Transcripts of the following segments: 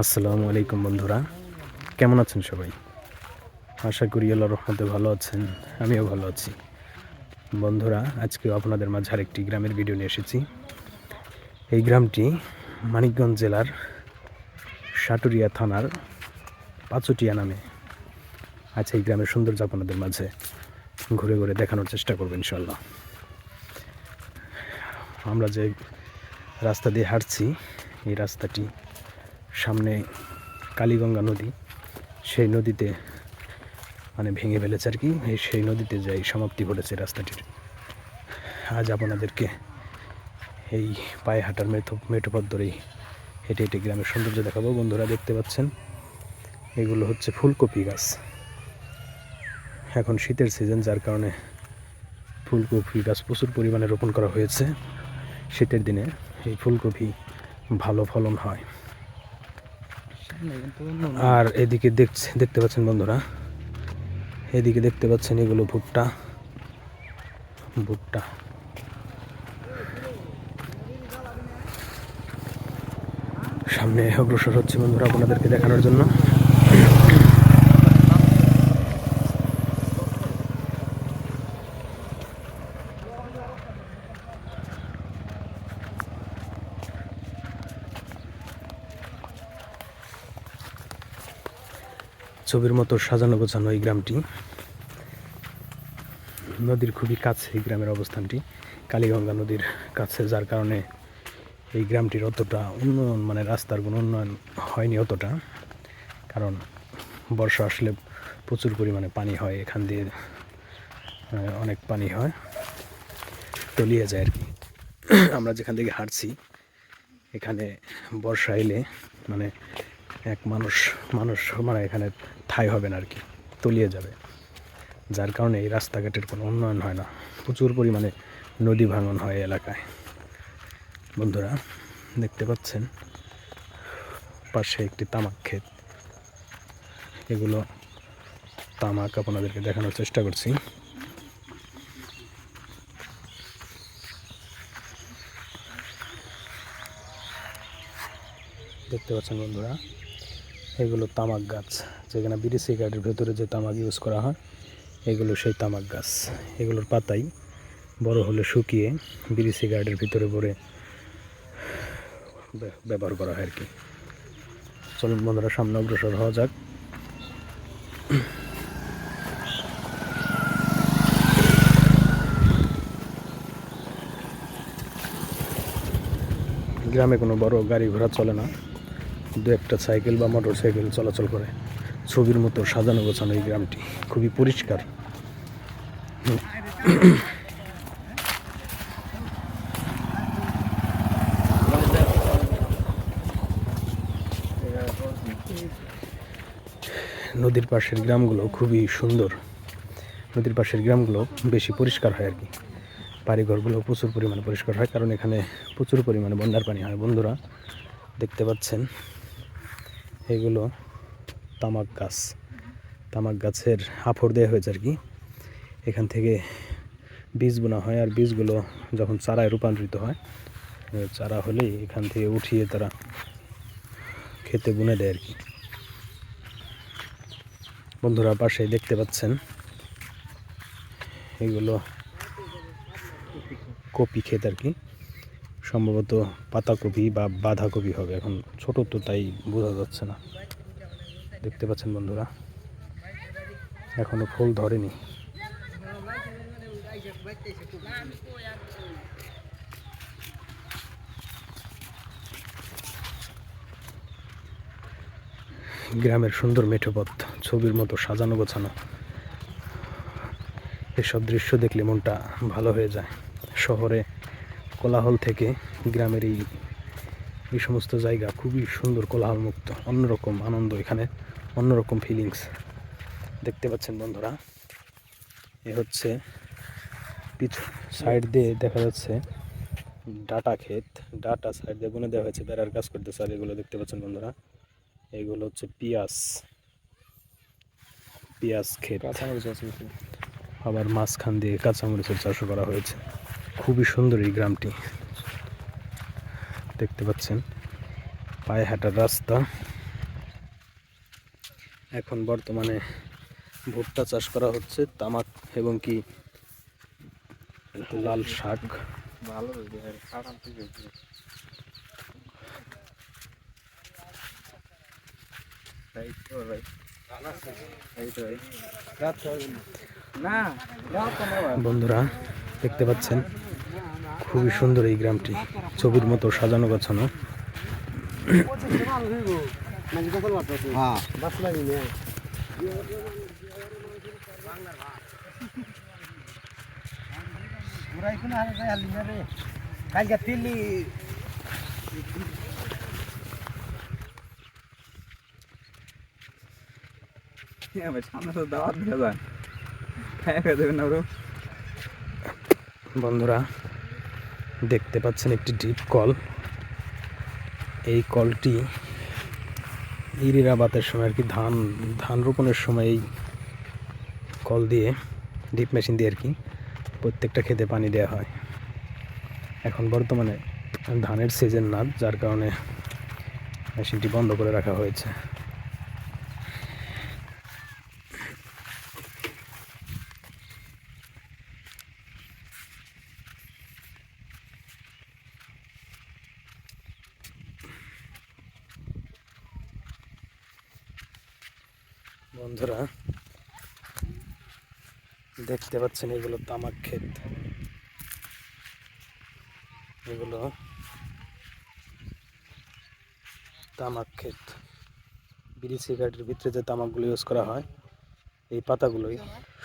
আসসালামু আলাইকুম বন্ধুরা। কেমন আছেন সবাই? আশা করি আল্লাহ রহমতে ভালো আছেন, আমিও ভালো আছি। বন্ধুরা, আজকেও আপনাদের মাঝে আরেকটি গ্রামের ভিডিও নিয়ে এসেছি। এই গ্রামটি মানিকগঞ্জ জেলার সাটুরিয়া থানার পাচুটিয়া নামে। আছে এই গ্রামের সৌন্দর্য আপনাদের মাঝে ঘুরে ঘুরে দেখানোর চেষ্টা করব ইনশাল্লাহ আমরা যে রাস্তা দিয়ে হাঁটছি, এই রাস্তাটি সামনে কালীগঙ্গা নদী। সেই নদীতে মানে ভেঙে ফেলেছে আর কি, এই সেই নদীতে যাই সমাপ্তি ঘটেছে রাস্তাটির। আজ আপনাদেরকে এই পায়ে হাঁটার মেঠো মেঠোপথ ধরেই হেঁটে হেঁটে গ্রামের সৌন্দর্য দেখাবো। বন্ধুরা দেখতে পাচ্ছেন, এগুলো হচ্ছে ফুলকপি গাছ। এখন শীতের সিজন যার কারণে ফুলকপি গাছ প্রচুর পরিমাণে রোপণ করা হয়েছে। শীতের দিনে এই ফুলকপি ভালো ফলন হয়। আর এদিকে দেখছে, দেখতে পাচ্ছেন বন্ধুরা, এদিকে দেখতে পাচ্ছেন এগুলো ভুট্টা ভুট্টা। সামনে অগ্রসর হচ্ছে বন্ধুরা আপনাদেরকে দেখানোর জন্য। ছবির মতো সাজানো গোছানো এই গ্রামটি। নদীর খুবই কাছে এই গ্রামের অবস্থানটি। কালীগঙ্গা নদীর কাছে, যার কারণে এই গ্রামটির অতটা উন্নয়ন মানে রাস্তার কোনো উন্নয়ন হয়নি অতটা। কারণ বর্ষা আসলে প্রচুর পরিমাণে পানি হয়, এখান দিয়ে অনেক পানি হয়, তলিয়ে যায় আর কি। আমরা যেখান থেকে হাঁটছি, এখানে বর্ষা এলে মানে এক মানুষ মানুষ মানে এখানে ঠাই হবে না আর কি, তলিয়ে যাবে। যার কারণে এই রাস্তাঘাটের কোনো উন্নয়ন হয় না। প্রচুর পরিমাণে নদী ভাঙন হয় এলাকায়। বন্ধুরা, দেখতে পাচ্ছেন? পাশে একটি তামাক ক্ষেত। এগুলো তামাক আপনাদেরকে দেখানোর চেষ্টা করছি। দেখতে পাচ্ছেন বন্ধুরা? এগুলো তামাক গাছ, যেখানে বিড়ি সিগারেটের ভেতরে যে তামাক ইউজ করা হয়, এগুলো সেই তামাক গাছ। এগুলোর পাতাই বড় হলে শুকিয়ে বিড়ি সিগারেটের ভিতরে ব্য- ব্যবহার করা হয় আর কি। চলুন বন্ধুরা, সামনে অগ্রসর হওয়া যাক। গ্রামে কোনো বড় গাড়ি ঘোড়া চলে না। দু একটা সাইকেল বা মোটর সাইকেল চলাচল করে। ছবির মতো সাজানো গোছানো এই গ্রামটি খুবই পরিষ্কার। নদীর পাশের গ্রামগুলো খুবই সুন্দর। নদীর পাশের গ্রামগুলো বেশি পরিষ্কার হয় আর কি। বাড়িঘরগুলো প্রচুর পরিমাণে পরিষ্কার হয়, কারণ এখানে প্রচুর পরিমাণে বন্যার পানি হয়। বন্ধুরা, দেখতে পাচ্ছেন? এগুলো তামাক গাছ। তামাক গাছের আফর দেওয়া হয়েছে আর কি এখান থেকে বীজ বোনা হয় আর বীজগুলো যখন চারায় রূপান্তরিত হয় চারা হলেই এখান থেকে উঠিয়ে তারা খেতে বুনে দেয় আর কি বন্ধুরা পাশে দেখতে পাচ্ছেন এগুলো কপি ক্ষেত আর কি সম্ভবত পাতাকপি বা বাঁধাকপি হবে। এখন ছোট তো তাই বোঝা যাচ্ছে না। দেখতে পাচ্ছেন বন্ধুরা, এখনও ফুল ধরেনি। গ্রামের সুন্দর মেঠোপথ ছবির মতো সাজানো গোছানো। এসব দৃশ্য দেখলে মনটা ভালো হয়ে যায়। শহরে কোলাহল থেকে গ্রামের এই এই সমস্ত জায়গা খুবই সুন্দর কোলাহল মুক্ত অন্যরকম আনন্দ এখানে অন্যরকম ফিলিংস দেখতে পাচ্ছেন বন্ধুরা এ হচ্ছে পিছু সাইড দিয়ে দেখা যাচ্ছে ডাটা ক্ষেত। ডাটা সাইড দিয়ে বুনে দেওয়া হয়েছে বেড়ার কাজ করতেছে। আর এগুলো দেখতে পাচ্ছেন বন্ধুরা এগুলো হচ্ছে পিয়াস পেঁয়াজ ক্ষেত? আবার মাঝখান দিয়ে কাঁচামরিচের চাষও করা হয়েছে। খুবই সুন্দর এই গ্রামটি দেখতে পাচ্ছেন, পায়ে হাঁটার রাস্তা এখন বর্তমানে ভুট্টা চাষ করা হচ্ছে, তামাক এবং কি লাল শাক। বন্ধুরা দেখতে পাচ্ছেন। খুবই সুন্দর এই গ্রামটি। ছবির মতো সাজানো গোছানো। হ্যাঁ সামনে তো দাওয়াত দিয়ে যায় হ্যাঁ দেবেন না বন্ধুরা, দেখতে পাচ্ছেন একটি ডিপ কল এই কলটি ইরিরাবাতের সময় আর কি ধান ধান রোপণের সময় এই কল দিয়ে ডিপ মেশিন দিয়ে আর কি প্রত্যেকটা খেতে পানি দেওয়া হয়। এখন বর্তমানে ধানের সিজন না, যার কারণে মেশিনটি বন্ধ করে রাখা হয়েছে। বন্ধুরা, দেখতে পাচ্ছেন এগুলো তামাক ক্ষেত। এগুলো তামাক ক্ষেত। বিড়ি সিগারেটের ভিতরে যে তামাকগুলো ইউজ করা হয়, এই পাতাগুলোই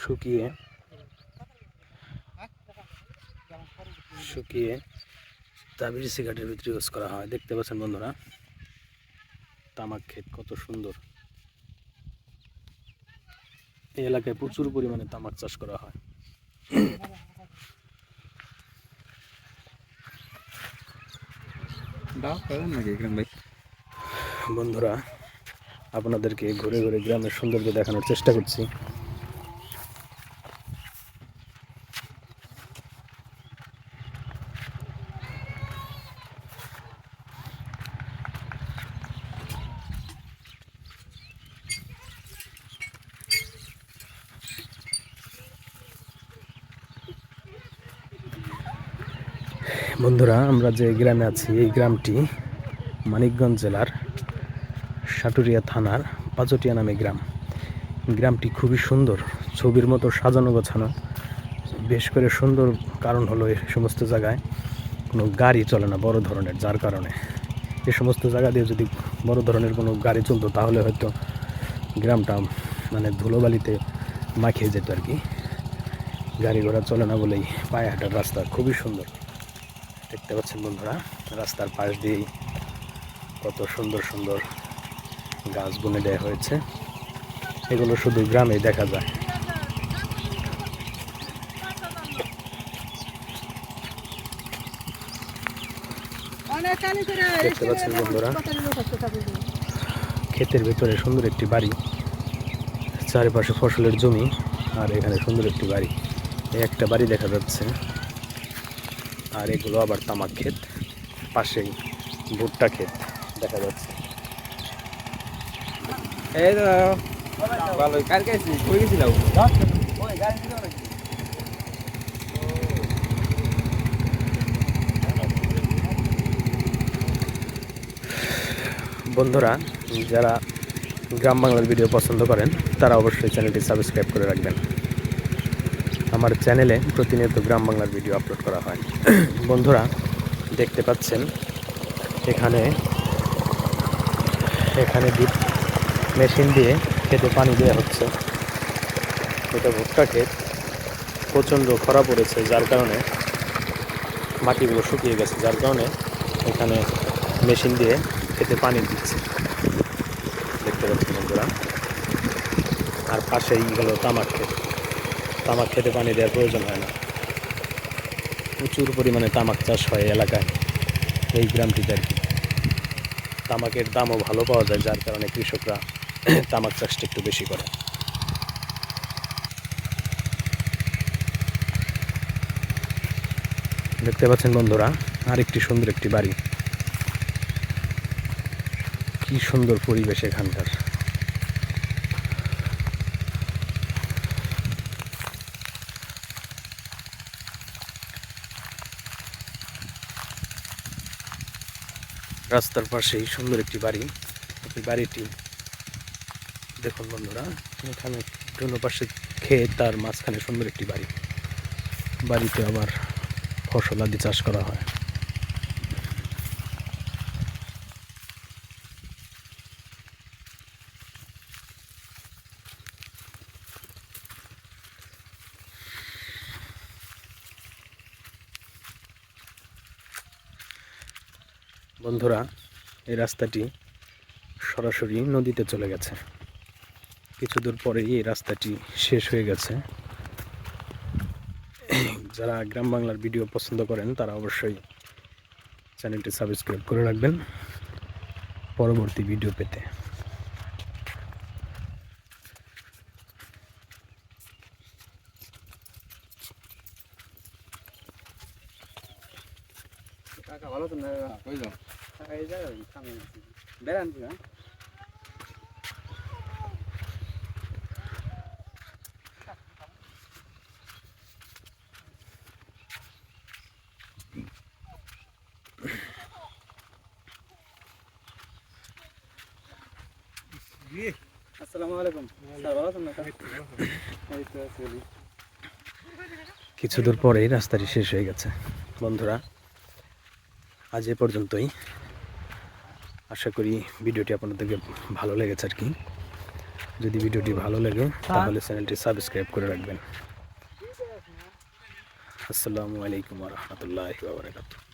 শুকিয়ে শুকিয়ে তা বিড়ি সিগারেটের ভিতরে ইউজ করা হয়। দেখতে পাচ্ছেন বন্ধুরা, তামাক ক্ষেত কত সুন্দর। এই এলাকায় প্রচুর পরিমাণে তামাক চাষ করা হয়। বন্ধুরা আপনাদেরকে ঘুরে ঘুরে গ্রামের সৌন্দর্য দেখানোর চেষ্টা করছি। বন্ধুরা, আমরা যে গ্রামে আছি, এই গ্রামটি মানিকগঞ্জ জেলার সাটুরিয়া থানার পাচটিয়া নামে গ্রাম। গ্রামটি খুবই সুন্দর, ছবির মতো সাজানো গোছানো। বেশ করে সুন্দর কারণ হলো এই সমস্ত জায়গায় কোনো গাড়ি চলে না বড় ধরনের, যার কারণে। এ সমস্ত জায়গা দিয়ে যদি বড় ধরনের কোনো গাড়ি চলতো, তাহলে হয়তো গ্রামটা মানে ধুলোবালিতে মাখিয়ে যেত আর কি। গাড়ি ঘোড়া চলে না বলেই পায়ে হাঁটার রাস্তা খুবই সুন্দর। দেখতে পাচ্ছেন বন্ধুরা, রাস্তার পাশ দিয়েই কত সুন্দর সুন্দর গাছ বুনে দেওয়া হয়েছে। এগুলো শুধু গ্রামেই দেখা যায়। দেখতে পাচ্ছেন বন্ধুরা, ক্ষেতের ভেতরে সুন্দর একটি বাড়ি, চারিপাশে ফসলের জমি, আর এখানে সুন্দর একটি বাড়ি। একটা বাড়ি দেখা যাচ্ছে। আর এগুলো আবার তামাক ক্ষেত। পাশেই ভুট্টা ক্ষেত দেখা যাচ্ছে। এই বন্ধুরা, যারা গ্রাম বাংলার ভিডিও পছন্দ করেন, তারা অবশ্যই চ্যানেলটি সাবস্ক্রাইব করে রাখবেন। আমার চ্যানেলে প্রতিনিয়ত গ্রাম বাংলার ভিডিও আপলোড করা হয়। বন্ধুরা, দেখতে পাচ্ছেন, এখানে এখানে ডিপ মেশিন দিয়ে খেতে পানি দেওয়া হচ্ছে। এটা ভুট্টা ক্ষেত প্রচণ্ড খরা পড়েছে, যার কারণে মাটিগুলো শুকিয়ে গেছে, যার কারণে এখানে মেশিন দিয়ে খেতে পানি দিচ্ছে। দেখতে পাচ্ছেন বন্ধুরা, আর পাশেই হলো তামাক ক্ষেত তামাক খেতে পানি দেওয়ার প্রয়োজন হয় না। প্রচুর পরিমাণে তামাক চাষ হয় এলাকায়, এই গ্রামটিতে আর কি। তামাকের দামও ভালো পাওয়া যায়, যার কারণে কৃষকরা তামাক চাষটা একটু বেশি করে। দেখতে পাচ্ছেন বন্ধুরা, আরেকটি সুন্দর একটি বাড়ি। কি সুন্দর পরিবেশ এখানকার। রাস্তার পাশেই সুন্দর একটি বাড়ি। এই বাড়িটি, দেখুন বন্ধুরা, এখানে দুনো পাশে খেয়ে তার মাঝখানে সুন্দর একটি বাড়ি। বাড়িতে আবার ফসল আদি চাষ করা হয়। বন্ধুরা, এই রাস্তাটি সরাসরি নদীতে চলে গেছে। কিছু দূর পরেই এই রাস্তাটি শেষ হয়ে গেছে। যারা গ্রাম বাংলার ভিডিও পছন্দ করেন, তারা অবশ্যই চ্যানেলটি সাবস্ক্রাইব করে রাখবেন। পরবর্তী ভিডিও পেতে কাকা ভালো তো না কই যাও কাকা এই যাও সামনে তুই হ্যাঁ। আসসালামু আলাইকুম। ভালো তো চলি কিছু দূর পরেই রাস্তাটি শেষ হয়ে গেছে। বন্ধুরা, আজ এ পর্যন্তই। আশা করি ভিডিওটি আপনাদেরকে ভালো লেগেছে আর কি। যদি ভিডিওটি ভালো লাগে তাহলে চ্যানেলটি সাবস্ক্রাইব করে রাখবেন। আসসালামু আলাইকুম রহমতুল্লাহ বাবরাকাতুহ